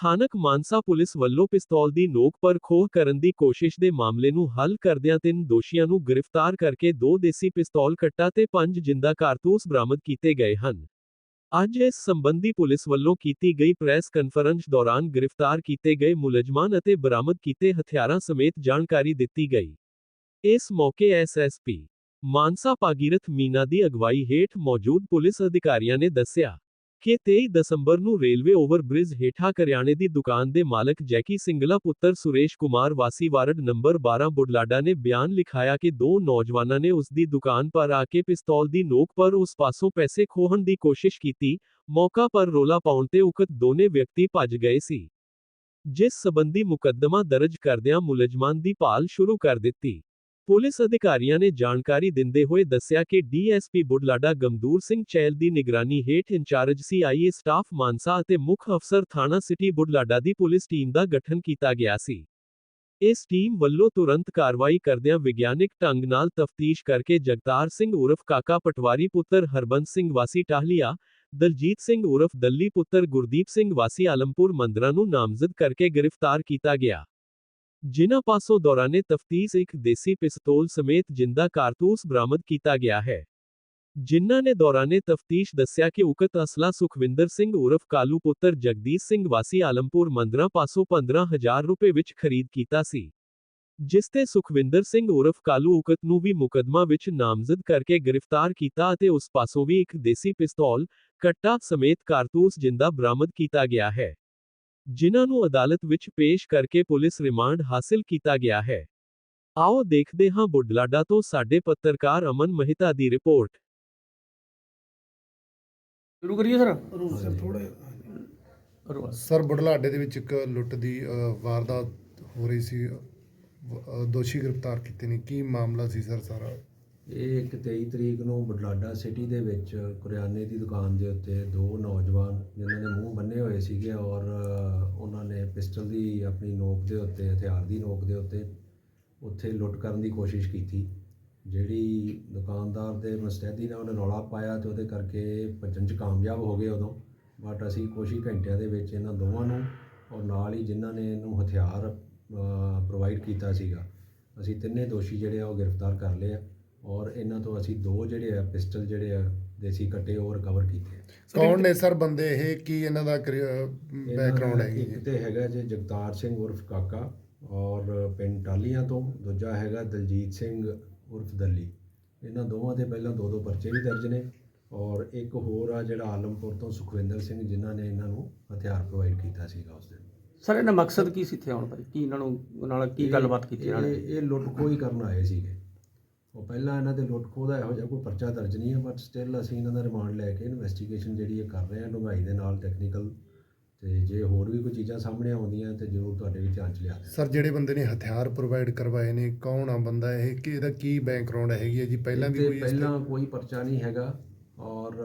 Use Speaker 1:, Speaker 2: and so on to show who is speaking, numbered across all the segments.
Speaker 1: ਸਥਾਨਕ ਮਾਨਸਾ ਪੁਲਿਸ ਵੱਲੋਂ ਪਿਸਤੌਲ ਦੀ ਨੋਕ ਪਰ ਖੋਹ ਕਰਨ ਦੀ ਕੋਸ਼ਿਸ਼ ਦੇ ਮਾਮਲੇ ਨੂੰ ਹੱਲ ਕਰਦਿਆਂ ਤਿੰਨ ਦੋਸ਼ੀਆਂ ਨੂੰ ਗ੍ਰਿਫਤਾਰ ਕਰਕੇ ਦੋ ਦੇਸੀ ਪਿਸਤੌਲ ਕੱਟਾ ਤੇ ਪੰਜ ਜਿੰਦਾ ਕਾਰਤੂਸ ਬਰਾਮਦ ਕੀਤੇ ਗਏ ਹਨ। ਅੱਜ ਇਸ ਸੰਬੰਧੀ ਪੁਲਿਸ ਵੱਲੋਂ ਕੀਤੀ ਗਈ ਪ੍ਰੈਸ ਕਾਨਫਰੰਸ ਦੌਰਾਨ ਗ੍ਰਿਫਤਾਰ ਕੀਤੇ ਗਏ ਮੁਲਜ਼ਮਾਨ ਅਤੇ ਬਰਾਮਦ ਕੀਤੇ ਹਥਿਆਰਾਂ ਸਮੇਤ ਜਾਣਕਾਰੀ ਦਿੱਤੀ ਗਈ। ਇਸ ਮੌਕੇ ਐਸਐਸਪੀ ਮਾਨਸਾ ਪਾਗੀਰਥ ਮੀਨਾ ਦੀ ਅਗਵਾਈ ਹੇਠ ਮੌਜੂਦ ਪੁਲਿਸ ਅਧਿਕਾਰੀਆਂ ਨੇ ਦੱਸਿਆ ਕਿ 23 ਦਸੰਬਰ ਨੂੰ ਰੇਲਵੇ ਓਵਰਬ੍ਰਿਜ ਹੇਠਾਂ ਕਰਿਆਣੇ ਦੀ ਦੁਕਾਨ ਦੇ ਮਾਲਕ ਜੈਕੀ ਸਿੰਗਲਾ ਪੁੱਤਰ ਸੁਰੇਸ਼ ਕੁਮਾਰ ਵਾਸੀ ਵਾਰਡ ਨੰਬਰ 12 ਬੁਢਲਾਡਾ ਨੇ ਬਿਆਨ ਲਿਖਾਇਆ ਕਿ ਦੋ ਨੌਜਵਾਨਾਂ ਨੇ ਉਸ ਦੀ ਦੁਕਾਨ ਪਰ ਆ ਕੇ ਪਿਸਤੌਲ ਦੀ ਨੋਕ ਪਰ ਉਸ ਪਾਸੋਂ ਪੈਸੇ ਖੋਹਣ ਦੀ ਕੋਸ਼ਿਸ਼ ਕੀਤੀ, ਮੌਕਾ ਪਰ ਰੋਲਾ ਪਾਉਣ ਤੇ ਉਕਤ ਦੋਨੇ ਵਿਅਕਤੀ ਭੱਜ ਗਏ ਸੀ। ਜਿਸ ਸਬੰਧੀ ਮੁਕੱਦਮਾ ਦਰਜ ਕਰਦਿਆਂ ਮੁਲਜ਼ਮਾਂ ਦੀ ਭਾਲ ਸ਼ੁਰੂ ਕਰ ਦਿੱਤੀ। ਪੁਲਿਸ ਅਧਿਕਾਰੀਆਂ ਨੇ ਜਾਣਕਾਰੀ ਦਿੰਦੇ ਹੋਏ ਦੱਸਿਆ ਕਿ ਡੀਐਸਪੀ ਬੁੱਢਲਾਡਾ ਗਮਦੂਰ ਸਿੰਘ ਚੈਲ ਦੀ ਨਿਗਰਾਨੀ ਹੇਠ ਇੰਚਾਰਜ ਸੀਆਈਏ ਸਟਾਫ ਮਾਨਸਾ ਅਤੇ ਮੁੱਖ ਅਫਸਰ ਥਾਣਾ ਸਿਟੀ ਬੁਢਲਾਡਾ ਦੀ ਪੁਲਿਸ ਟੀਮ ਦਾ ਗਠਨ ਕੀਤਾ ਗਿਆ ਸੀ। ਇਸ ਟੀਮ ਵੱਲੋਂ ਤੁਰੰਤ ਕਾਰਵਾਈ ਕਰਦਿਆਂ ਵਿਗਿਆਨਿਕ ਢੰਗ ਨਾਲ ਤਫਤੀਸ਼ ਕਰਕੇ ਜਗਤਾਰ ਸਿੰਘ ਉਰਫ ਕਾਕਾ ਪਟਵਾਰੀ ਪੁੱਤਰ ਹਰਬੰਸ ਸਿੰਘ ਵਾਸੀ ਟਾਹਲੀਆ, ਦਲਜੀਤ ਸਿੰਘ ਉਰਫ ਦੱਲੀ ਪੁੱਤਰ ਗੁਰਦੀਪ ਸਿੰਘ ਵਾਸੀ ਆਲਮਪੁਰ ਮੰਦਰਾਂ ਨੂੰ ਨਾਮਜ਼ਦ ਕਰਕੇ ਗ੍ਰਿਫਤਾਰ ਕੀਤਾ ਗਿਆ। ਜਿਨ੍ਹਾਂ ਪਾਸੋਂ ਦੌਰਾਨੇ ਤਫਤੀਸ਼ ਇੱਕ ਦੇਸੀ ਪਿਸਤੌਲ ਸਮੇਤ ਜਿੰਦਾ ਕਾਰਤੂਸ ਬਰਾਮਦ ਕੀਤਾ ਗਿਆ ਹੈ। ਜਿਨ੍ਹਾਂ ਨੇ ਦੌਰਾਨੇ ਤਫਤੀਸ਼ ਦੱਸਿਆ ਕਿ ਉਕਤ ਅਸਲਾ ਸੁਖਵਿੰਦਰ ਸਿੰਘ ਉਰਫ ਕਾਲੂ ਪੁੱਤਰ ਜਗਦੀਸ਼ ਸਿੰਘ ਵਾਸੀ ਆਲਮਪੁਰ ਮੰਦਰਾ ਪਾਸੋਂ 15000 ਰੁਪਏ ਵਿੱਚ ਖਰੀਦ ਕੀਤਾ ਸੀ। ਜਿਸ ਤੇ ਸੁਖਵਿੰਦਰ ਸਿੰਘ ਉਰਫ ਕਾਲੂ ਉਕਤ ਨੂੰ ਵੀ ਮੁਕਦਮਾ ਵਿੱਚ ਨਾਮਜ਼ਦ ਕਰਕੇ ਗ੍ਰਿਫਤਾਰ ਕੀਤਾ ਅਤੇ ਉਸ ਪਾਸੋਂ ਵੀ ਇੱਕ ਦੇਸੀ ਪਿਸਤੌਲ, ਕੱਟਾ ਸਮੇਤ ਕਾਰਤੂਸ ਜਿੰਦਾ ਬਰਾਮਦ ਕੀਤਾ ਗਿਆ ਹੈ। ਜਿਨ੍ਹਾਂ ਨੂੰ ਅਦਾਲਤ ਵਿੱਚ ਪੇਸ਼ ਕਰਕੇ ਪੁਲਿਸ ਰਿਮਾਂਡ ਹਾਸਲ ਕੀਤਾ ਗਿਆ ਹੈ। ਆਓ ਦੇਖਦੇ ਹਾਂ ਬੁਢਲਾਡਾ ਤੋਂ ਸਾਡੇ ਪੱਤਰਕਾਰ ਅਮਨ ਮਹਿਤਾ ਦੀ ਰਿਪੋਰਟ।
Speaker 2: ਸ਼ੁਰੂ ਕਰੀਏ ਸਰ?
Speaker 3: ਸਰ ਥੋੜਾ ਸਰ। ਬੁਢਲਾਡੇ ਦੇ ਵਿੱਚ ਇੱਕ ਲੁੱਟ ਦੀ ਅ, ਵਾਰਦਾਤ ਹੋ ਰਹੀ ਸੀ। ਅ, ਦੋਸ਼ੀ ਗ੍ਰਿਫਤਾਰ ਕੀਤੇ ਨੇ। ਕੀ ਮਾਮਲਾ ਸੀ ਸਰ ਸਾਰਾ?
Speaker 4: ਇਹ ਇੱਕ 23 ਤਰੀਕ ਨੂੰ ਬੁਢਲਾਡਾ ਸਿਟੀ ਦੇ ਵਿੱਚ ਕਰਿਆਨੇ ਦੀ ਦੁਕਾਨ ਦੇ ਉੱਤੇ ਦੋ ਨੌਜਵਾਨ ਜਿਨ੍ਹਾਂ ਨੇ ਮੂੰਹ ਬੰਨੇ ਹੋਏ ਸੀਗੇ ਔਰ ਉਹਨਾਂ ਨੇ ਪਿਸਟਲ ਦੀ ਆਪਣੀ ਨੋਕ ਦੇ ਉੱਤੇ, ਹਥਿਆਰ ਦੀ ਨੋਕ ਦੇ ਉੱਤੇ ਉੱਥੇ ਲੁੱਟ ਕਰਨ ਦੀ ਕੋਸ਼ਿਸ਼ ਕੀਤੀ। ਜਿਹੜੀ ਦੁਕਾਨਦਾਰ ਦੇ ਮੁਸਤੈਦੀ ਨੇ ਉਹਨੇ ਰੌਲਾ ਪਾਇਆ ਤੇ ਉਹਦੇ ਕਰਕੇ ਭੱਜਣ 'ਚ ਕਾਮਯਾਬ ਹੋ ਗਏ ਉਦੋਂ। ਬਟ ਅਸੀਂ ਕੁਛ ਹੀ ਘੰਟਿਆਂ ਦੇ ਵਿੱਚ ਇਹਨਾਂ ਦੋਵਾਂ ਨੂੰ ਔਰ ਨਾਲ ਹੀ ਜਿਨ੍ਹਾਂ ਨੇ ਇਹਨੂੰ ਹਥਿਆਰ ਪ੍ਰੋਵਾਈਡ ਕੀਤਾ ਸੀਗਾ। ਅਸੀਂ ਤਿੰਨੇ ਦੋਸ਼ੀ ਜਿਹੜੇ ਆ ਉਹ ਗ੍ਰਿਫਤਾਰ ਕਰ ਲਏ ਆ। ਔਰ ਇਹਨਾਂ ਤੋਂ ਅਸੀਂ ਦੋ ਜਿਹੜੇ ਆ ਪਿਸਟਲ ਜਿਹੜੇ ਆ ਦੇਸੀ ਕੱਟੇ ਉਹ ਰਿਕਵਰ ਕੀਤੇ ਆ।
Speaker 3: ਕੌਣ ਨੇ ਸਰ ਬੰਦੇ ਇਹ? ਕੀ ਇਹਨਾਂ ਦਾ
Speaker 4: ਇਹਨਾਂ
Speaker 3: ਬੈਕਗ੍ਰਾਉਂਡ
Speaker 4: ਦਾ
Speaker 3: ਹੈਗੀ
Speaker 4: ਇੱਕ
Speaker 3: ਹੈ
Speaker 4: ਤੇ ਹੈਗਾ ਜੀ ਜਗਤਾਰ ਸਿੰਘ ਉਰਫ ਕਾਕਾ ਔਰ ਪਿੰਡ ਟਾਲੀਆਂ ਤੋਂ ਦੂਜਾ ਹੈਗਾ ਦਲਜੀਤ ਸਿੰਘ ਉਰਫ ਦੱਲੀ। ਇਹਨਾਂ ਦੋਵਾਂ ਦੇ ਪਹਿਲਾਂ ਦੋ ਦੋ ਪਰਚੇ ਵੀ ਦਰਜ ਨੇ ਔਰ ਇੱਕ ਹੋਰ ਆ ਜਿਹੜਾ ਆਲਮਪੁਰ ਤੋਂ ਸੁਖਵਿੰਦਰ ਸਿੰਘ ਜਿਨ੍ਹਾਂ ਨੇ ਇਹਨਾਂ ਨੂੰ ਹਥਿਆਰ ਪ੍ਰੋਵਾਈਡ ਕੀਤਾ ਸੀਗਾ ਉਸ ਦਿਨ।
Speaker 2: ਸਰ ਇਹਨਾਂ ਮਕਸਦ ਕੀ ਸੀ ਇੱਥੇ ਆਉਣ ਦਾ ਕੀ ਇਹਨਾਂ ਨੂੰ ਨਾਲ ਕੀ ਗੱਲਬਾਤ ਕੀਤੀ ਇਹਨਾਂ ਨੇ?
Speaker 4: ਇਹ ਇਹ ਲੁੱਟ ਖੋਹ ਹੀ ਕਰਨ ਆਏ ਸੀਗੇ। ਉਹ ਪਹਿਲਾਂ ਇਹਨਾਂ ਦੇ ਲੁੱਟ ਖੋਹ ਦਾ ਇਹੋ ਜਿਹਾ ਕੋਈ ਪਰਚਾ ਦਰਜ ਨਹੀਂ ਹੈ ਬਟ ਸਟਿਲ ਅਸੀਂ ਇਹਨਾਂ ਦਾ ਰਿਮਾਂਡ ਲੈ ਕੇ ਇਨਵੈਸਟੀਗੇਸ਼ਨ ਜਿਹੜੀ ਹੈ ਕਰ ਰਹੇ ਹਾਂ ਡੂੰਘਾਈ ਦੇ ਨਾਲ ਟੈਕਨੀਕਲ ਤੇ ਜੇ ਹੋਰ ਵੀ ਕੋਈ ਚੀਜ਼ਾਂ ਸਾਹਮਣੇ ਆਉਂਦੀਆਂ ਤੇ ਜ਼ਰੂਰ ਤੁਹਾਡੇ ਵੀ ਧਿਆਨ ਚ ਲਿਆ
Speaker 3: ਸਰ ਜਿਹੜੇ ਬੰਦੇ ਨੇ ਹਥਿਆਰ ਪ੍ਰੋਵਾਈਡ ਕਰਵਾਏ ਨੇ ਕੌਣ ਆ ਬੰਦਾ ਇਹ? ਕਿ ਇਹਦਾ ਕੀ ਬੈਕਗ੍ਰਾਉਂਡ ਹੈਗੀ ਹੈ ਜੀ? ਪਹਿਲਾਂ ਵੀ ਕੋਈ
Speaker 4: ਪਹਿਲਾਂ ਕੋਈ ਪਰਚਾ ਨਹੀਂ ਹੈਗਾ ਔਰ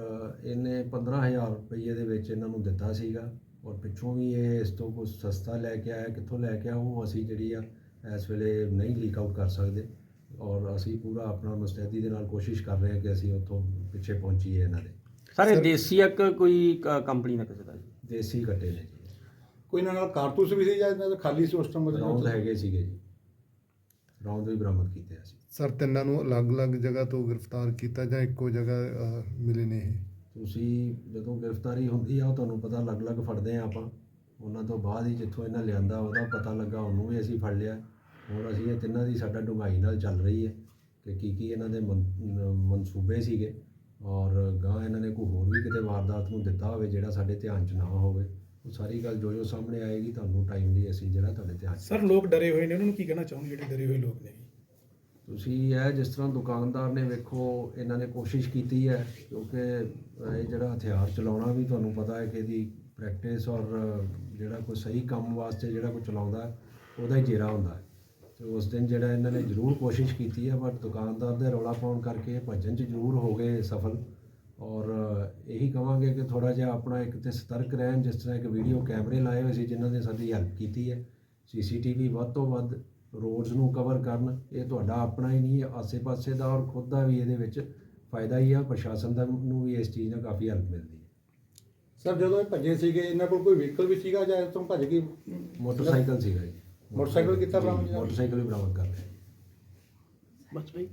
Speaker 4: ਇਹਨੇ 15000 ਰੁਪਏ ਦੇ ਵਿੱਚ ਇਹਨਾਂ ਨੂੰ ਦਿੱਤਾ ਸੀਗਾ ਔਰ ਪਿੱਛੋਂ ਵੀ ਇਹ ਇਸ ਤੋਂ ਕੁਝ ਸਸਤਾ ਲੈ ਕੇ ਆਇਆ ਕਿੱਥੋਂ ਲੈ ਕੇ ਆਇਆ ਉਹ ਅਸੀਂ ਜਿਹੜੀ ਆ ਇਸ ਵੇਲੇ ਨਹੀਂ ਲੀਕ ਆਊਟ ਕਰ ਸਕਦੇ। ਔਰ ਅਸੀਂ ਪੂਰਾ ਆਪਣਾ ਮੁਸਤੈਦੀ ਦੇ ਨਾਲ ਕੋਸ਼ਿਸ਼ ਕਰ ਰਹੇ ਹਾਂ ਕਿ ਅਸੀਂ ਉੱਥੋਂ ਪਿੱਛੇ ਪਹੁੰਚੀਏ ਇਹਨਾਂ ਦੇ।
Speaker 2: ਸਰ ਇਹ
Speaker 3: ਸਰ-
Speaker 2: ਦੇਸੀ ਇੱਕ ਕੋਈ ਕੰਪਨੀ ਦਾ ਕਿਸੇ ਦਾ ਜੀ?
Speaker 4: ਦੇਸੀ ਕੱਟੇ ਨੇ ਜੀ।
Speaker 5: ਕੋਈ ਇਹਨਾਂ ਨਾਲ ਕਾਰਤੂਸ ਵੀ ਸੀ ਜਾਂ ਇਹਨਾਂ ਦਾ ਖਾਲੀ ਸੀ ਉਸ ਟਾਈਮ
Speaker 4: ਰੌਂਦ ਹੈਗੇ ਸੀਗੇ ਜੀ। ਰੌਂਦ ਵੀ ਬਰਾਮਦ ਕੀਤੇ ਅਸੀਂ।
Speaker 3: ਸਰ ਤਿੰਨਾਂ ਨੂੰ ਅਲੱਗ-ਅਲੱਗ ਜਗ੍ਹਾ ਤੋਂ ਗ੍ਰਿਫਤਾਰ ਕੀਤਾ ਜਾਂ ਇੱਕੋ ਜਗ੍ਹਾ ਮਿਲੇ ਨੇ ਇਹ?
Speaker 4: ਤੁਸੀਂ ਜਦੋਂ ਗ੍ਰਿਫਤਾਰੀ ਹੁੰਦੀ ਆ ਉਹ ਤੁਹਾਨੂੰ ਪਤਾ ਅਲੱਗ-ਅਲੱਗ ਫੜਦੇ ਆ ਆਪਾਂ। ਉਹਨਾਂ ਤੋਂ ਬਾਅਦ ਹੀ ਜਿੱਥੋਂ ਇਹਨਾਂ ਲਿਆਂਦਾ ਉਹਦਾ ਪਤਾ ਲੱਗਾ ਉਹਨੂੰ ਵੀ ਅਸੀਂ ਫੜ ਲਿਆ। ਹੁਣ ਅਸੀਂ ਇਹ ਤਿੰਨਾਂ ਦੀ ਸਾਡਾ ਡੂੰਘਾਈ ਨਾਲ ਚੱਲ ਰਹੀ ਹੈ ਕਿ ਕੀ ਕੀ ਇਹਨਾਂ ਦੇ ਮਨਸੂਬੇ ਸੀਗੇ ਔਰ ਗਾਂ ਇਹਨਾਂ ਨੇ ਕੋਈ ਹੋਰ ਵੀ ਕਿਤੇ ਵਾਰਦਾਤ ਨੂੰ ਦਿੱਤਾ ਹੋਵੇ ਜਿਹੜਾ ਸਾਡੇ ਧਿਆਨ 'ਚ ਨਾ ਹੋਵੇ ਉਹ ਸਾਰੀ ਗੱਲ ਜੋ ਜੋ ਸਾਹਮਣੇ ਆਏਗੀ ਤੁਹਾਨੂੰ ਟਾਈਮਲੀ ਅਸੀਂ ਜਿਹੜਾ ਤੁਹਾਡੇ ਧਿਆਨ 'ਚ
Speaker 5: ਸਰ ਲੋਕ ਡਰੇ ਹੋਏ ਨੇ ਉਹਨਾਂ ਨੂੰ ਕੀ ਕਹਿਣਾ ਚਾਹੋਗੇ ਜਿਹੜੇ ਡਰੇ ਹੋਏ ਲੋਕ ਨੇ?
Speaker 4: ਤੁਸੀਂ ਇਹ ਜਿਸ ਤਰ੍ਹਾਂ ਦੁਕਾਨਦਾਰ ਨੇ ਵੇਖੋ ਇਹਨਾਂ ਨੇ ਕੋਸ਼ਿਸ਼ ਕੀਤੀ ਹੈ ਕਿਉਂਕਿ ਇਹ ਜਿਹੜਾ ਹਥਿਆਰ ਚਲਾਉਣਾ ਵੀ ਤੁਹਾਨੂੰ ਪਤਾ ਹੈ ਕਿ ਇਹਦੀ ਪ੍ਰੈਕਟਿਸ ਔਰ ਜਿਹੜਾ ਕੋਈ ਸਹੀ ਕੰਮ ਵਾਸਤੇ ਜਿਹੜਾ ਕੋਈ ਚਲਾਉਂਦਾ ਉਹਦਾ ਹੀ ਜੇਰਾ ਹੁੰਦਾ ਹੈ। ਤੇ ਉਸ ਦਿਨ ਜਿਹੜਾ ਇਹਨਾਂ ਨੇ ਜ਼ਰੂਰ ਕੋਸ਼ਿਸ਼ ਕੀਤੀ ਹੈ ਬਟ ਦੁਕਾਨਦਾਰ ਦੇ ਰੌਲਾ ਪਾਉਣ ਕਰਕੇ ਭੱਜਣ 'ਚ ਜ਼ਰੂਰ ਹੋ ਗਏ ਸਫਲ। ਔਰ ਇਹੀ ਕਵਾਂਗੇ ਕਿ ਥੋੜਾ ਜਿਹਾ ਆਪਣਾ ਇੱਕ ਤੇ ਸਤਰਕ ਰਹਿਣ ਜਿਸ ਤਰ੍ਹਾਂ ਇੱਕ ਵੀਡੀਓ ਕੈਮਰੇ ਲਾਏ ਹੋਏ ਸੀ ਜਿਨ੍ਹਾਂ ਨੇ ਸਾਡੀ ਹੈਲਪ ਕੀਤੀ ਹੈ। ਸੀਸੀਟੀਵੀ ਵੱਧ ਤੋਂ ਵੱਧ ਰੋਡਸ ਨੂੰ ਕਵਰ ਕਰਨ ਇਹ ਤੁਹਾਡਾ ਆਪਣਾ ਹੀ ਨਹੀਂ ਆਸੇ-ਪਾਸੇ ਦਾ ਔਰ ਖੁਦ ਦਾ ਵੀ ਇਹਦੇ ਵਿੱਚ ਫਾਇਦਾ ਹੀ ਆ। ਪ੍ਰਸ਼ਾਸਨ ਦਾ ਨੂੰ ਵੀ ਇਸ ਚੀਜ਼ ਨਾਲ ਕਾਫੀ ਹੈਲਪ ਮਿਲਦੀ ਹੈ।
Speaker 5: ਸਰ ਜਦੋਂ ਇਹ ਭੱਜੇ ਸੀਗੇ ਇਹਨਾਂ ਕੋਲ ਕੋਈ ਵਹੀਕਲ ਵੀ ਸੀਗਾ ਜਾਂ ਇਸ ਤੋਂ ਭੱਜ ਗਈ?
Speaker 4: ਮੋਟਰਸਾਈਕਲ ਸੀਗਾ ਜੀ।
Speaker 5: ਮੋਟਰਸਾਈਕਲ ਕੀਤਾ ਬਰਾਮਦ
Speaker 4: ਜੀ? ਮੋਟਰਸਾਈਕਲ ਵੀ ਬਰਾਮਦ ਕਰ ਲਿਆ।
Speaker 2: ਬਸ ਭਾਈ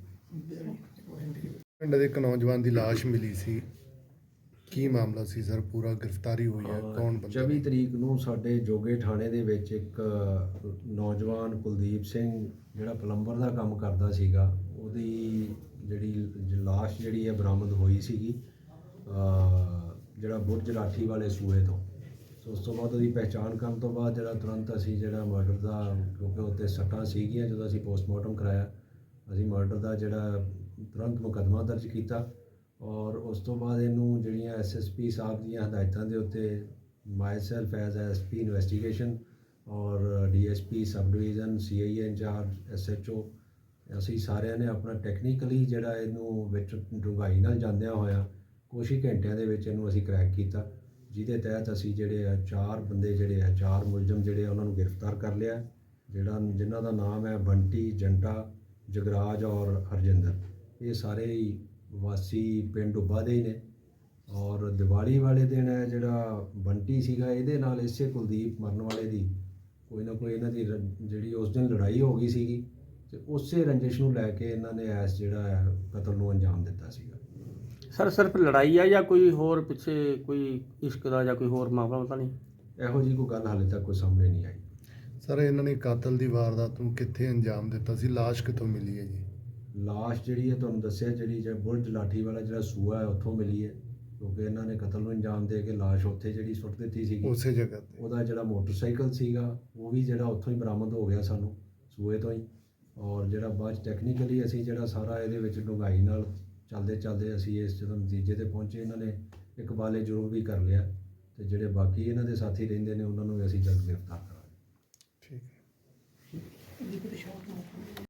Speaker 3: ਪਿੰਡ ਦੇ ਇੱਕ ਨੌਜਵਾਨ ਦੀ ਲਾਸ਼ ਮਿਲੀ ਸੀ। ਕੀ ਮਾਮਲਾ ਸੀ ਸਰ? ਪੂਰਾ ਗ੍ਰਿਫਤਾਰੀ ਹੋਈ ਹੈ। ਕੌਣ ਬੰਦਾ?
Speaker 4: 24 ਤਰੀਕ ਨੂੰ ਸਾਡੇ ਜੋਗੇ ਥਾਣੇ ਦੇ ਵਿੱਚ ਇੱਕ ਨੌਜਵਾਨ ਕੁਲਦੀਪ ਸਿੰਘ ਜਿਹੜਾ ਪਲੰਬਰ ਦਾ ਕੰਮ ਕਰਦਾ ਸੀਗਾ ਉਹਦੀ ਜਿਹੜੀ ਜ- ਲਾਸ਼ ਜਿਹੜੀ ਹੈ ਬਰਾਮਦ ਹੋਈ ਸੀਗੀ ਅ, ਜਿਹੜਾ ਬੁਰਜ ਰਾਠੀ ਵਾਲੇ ਸੂਏ ਤੋਂ। ਉਸ ਤੋਂ ਬਾਅਦ ਉਹਦੀ ਪਹਿਚਾਣ ਕਰਨ ਤੋਂ ਬਾਅਦ ਜਿਹੜਾ ਤੁਰੰਤ ਅਸੀਂ ਜਿਹੜਾ ਮਰਡਰ ਦਾ, ਕਿਉਂਕਿ ਉੱਤੇ ਸੱਟਾਂ ਸੀਗੀਆਂ ਜਦੋਂ ਅਸੀਂ ਪੋਸਟਮਾਰਟਮ ਕਰਾਇਆ, ਅਸੀਂ ਮਰਡਰ ਦਾ ਜਿਹੜਾ ਤੁਰੰਤ ਮੁਕੱਦਮਾ ਦਰਜ ਕੀਤਾ ਔਰ ਉਸ ਤੋਂ ਬਾਅਦ ਇਹਨੂੰ ਜਿਹੜੀਆਂ ਐਸਐਸਪੀ ਸਾਹਿਬ ਦੀਆਂ ਹਦਾਇਤਾਂ ਦੇ ਉੱਤੇ myself as SP investigation ਔਰ DSP sub division CIA incharge SHO ਅਸੀਂ ਸਾਰਿਆਂ ਨੇ ਆਪਣਾ ਟੈਕਨੀਕਲੀ ਜਿਹੜਾ ਇਹਨੂੰ ਵਿੱਚ ਡੂੰਘਾਈ ਨਾਲ ਜਾਂਦਿਆਂ ਹੋਇਆ ਕੁਛ ਹੀ ਘੰਟਿਆਂ ਦੇ ਵਿੱਚ ਇਹਨੂੰ ਅਸੀਂ ਕਰੈਕ ਕੀਤਾ। ਜਿਹਦੇ ਤਹਿਤ ਅਸੀਂ ਜਿਹੜੇ ਆ, ਚਾਰ ਬੰਦੇ ਜਿਹੜੇ ਆ, ਚਾਰ ਮੁਲਜ਼ਮ ਜਿਹੜੇ ਆ, ਉਹਨਾਂ ਨੂੰ ਗ੍ਰਿਫਤਾਰ ਕਰ ਲਿਆ। ਜਿਹੜਾ ਜਿਨ੍ਹਾਂ ਦਾ ਨਾਮ ਹੈ ਬੰਟੀ, ਜੰਟਾ, ਜਗਰਾਜ ਔਰ ਹਰਜਿੰਦਰ। ਇਹ ਸਾਰੇ ਹੀ ਵਾਸੀ ਪਿੰਡ ਉੱਬਾ ਦੇ ਹੀ ਨੇ। ਔਰ ਦੀਵਾਲੀ ਵਾਲੇ ਦਿਨ ਹੈ ਜਿਹੜਾ ਬੰਟੀ ਸੀਗਾ, ਇਹਦੇ ਨਾਲ ਇਸੇ ਕੁਲਦੀਪ ਮਰਨ ਵਾਲੇ ਦੀ ਕੋਈ ਨਾ ਕੋਈ ਇਹਨਾਂ ਦੀ ਰ- ਜਿਹੜੀ ਉਸ ਦਿਨ ਲੜਾਈ ਹੋ ਗਈ ਸੀਗੀ ਤੇ ਉਸੇ ਰੰਜਿਸ਼ ਨੂੰ ਲੈ ਕੇ ਇਹਨਾਂ ਨੇ ਐਸ ਜਿਹੜਾ ਕਤਲ ਨੂੰ ਅੰਜਾਮ ਦਿੱਤਾ ਸੀਗਾ।
Speaker 2: ਸਰ ਸਿਰਫ ਲੜਾਈ ਆ ਜਾਂ ਕੋਈ ਹੋਰ ਪਿੱਛੇ ਕੋਈ ਇਸ਼ਕ ਦਾ ਜਾਂ ਕੋਈ ਹੋਰ ਮਾਮਲਾ ਤਾਂ ਨਹੀਂ?
Speaker 4: ਇਹੋ ਜੀ ਕੋਈ ਗੱਲ ਹਾਲੇ ਤੱਕ ਕੋਈ ਸਾਹਮਣੇ ਨਹੀਂ ਆਈ।
Speaker 3: ਸਰ ਇਹਨਾਂ ਨੇ ਕਾਤਲ ਦੀ ਵਾਰਦਾਤ ਨੂੰ ਕਿੱਥੇ ਅੰਜਾਮ ਦਿੱਤਾ ਸੀ? ਲਾਸ਼ ਕਿੱਥੋਂ ਮਿਲੀ ਹੈ ਜੀ?
Speaker 4: ਲਾਸ਼ ਜਿਹੜੀ ਹੈ ਤੁਹਾਨੂੰ ਦੱਸਿਆ ਜਿਹੜੀ ਜਿਹੜਾ ਬੁਰਜ ਲਾਠੀ ਵਾਲਾ ਜਿਹੜਾ ਸੂਆ ਹੈ ਉੱਥੋਂ ਮਿਲੀ ਹੈ। ਕਿਉਂਕਿ ਇਹਨਾਂ ਨੇ ਕਤਲ ਨੂੰ ਅੰਜਾਮ ਦੇ ਕੇ ਲਾਸ਼ ਉੱਥੇ ਜਿਹੜੀ ਸੁੱਟ ਦਿੱਤੀ ਸੀਗੀ।
Speaker 3: ਉਸੇ ਜਗ੍ਹਾ ਤੇ।
Speaker 4: ਉਹਦਾ ਜਿਹੜਾ ਮੋਟਰਸਾਈਕਲ ਸੀਗਾ ਉਹ ਵੀ ਜਿਹੜਾ ਉੱਥੋਂ ਹੀ ਬਰਾਮਦ ਹੋ ਗਿਆ ਸਾਨੂੰ ਸੂਏ ਤੋਂ ਹੀ। ਔਰ ਜਿਹੜਾ ਬਾਅਦ ਟੈਕਨੀਕਲੀ ਅਸੀਂ ਜਿਹੜਾ ਸਾਰਾ ਇਹਦੇ ਵਿੱਚ ਡੂੰਘਾਈ ਨਾਲ ਚੱਲਦੇ ਚੱਲਦੇ ਅਸੀਂ ਇਸ ਜਦੋਂ ਨਤੀਜੇ ਤੇ ਪਹੁੰਚੇ ਇਹਨਾਂ ਨੇ ਇੱਕ ਵਾਲੇ ਜੁਰਮ ਵੀ ਕਰ ਲਿਆ ਤੇ ਜਿਹੜੇ ਬਾਕੀ ਇਹਨਾਂ ਦੇ ਸਾਥੀ ਰਹਿੰਦੇ ਨੇ ਉਹਨਾਂ ਨੂੰ ਵੀ ਅਸੀਂ ਜਲਦ ਗ੍ਰਿਫਤਾਰ ਕਰਾਂਗੇ।
Speaker 3: ਠੀਕ ਹੈ।